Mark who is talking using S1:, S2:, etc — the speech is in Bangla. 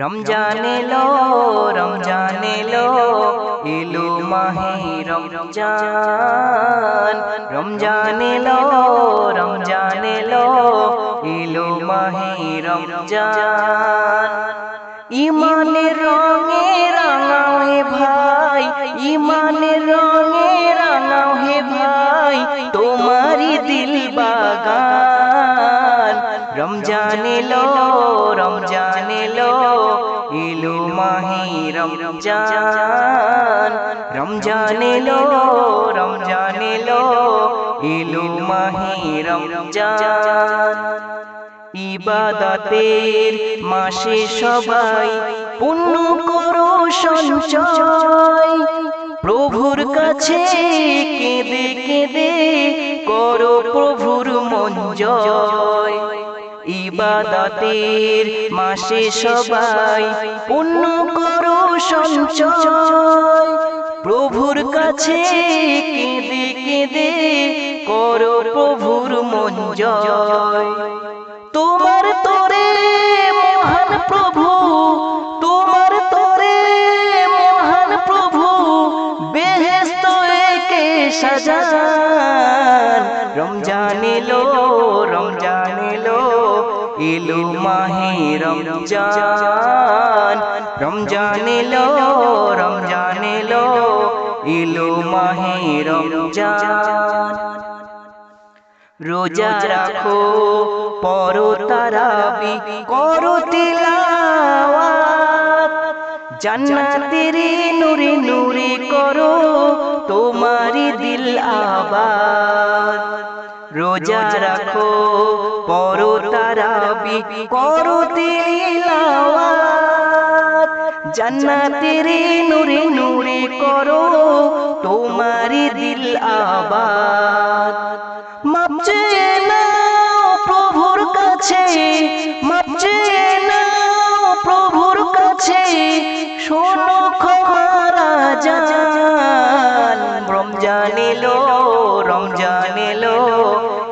S1: রমজান এলো রমজান এলো এলো মাহে রমজান। রমজান এলো রমজান এলো এলো মাহে রমজান। ইমানের রঙে রমজান এলো রমজান এলো এলো মাহি রমজান। রমজান এলো রমজান এলো এলো মাহি রমজান। ইবাদতের মাসে সবাই পুণ্য করো সঞ্চয়। প্রভুর কাছে কেঁদে ইবাদতের মাসে সবাই পুণ্য করো সঞ্চয়। প্রভুর কাছে কেঁদে কেঁদে করো প্রভুর মন তোমার তোরে মহান প্রভু, তোমার তোরে মহান প্রভু বেহেস্ত একে রমজান এলো, রমজান এলো মাহে রমজান। রমজান এলো রমজান এলো এলো মাহে রমজান। রোজা রাখো, পর তারাবি, করো তিলাওয়াত। জান্নাতের নূরে নূরে করো তোমারি দিল আবাদ। রোজা রাখো, পর তারাবি করো তিলাওয়াত জান্নাতের নূরে নূরে করো তোমারি দিল আবাদ মাপ চেয়ে নাও প্রভুর কাছে মাপ চেয়ে নাও প্রভুর কাছে, শোনো ক্ষমারা জান রমজান এলো।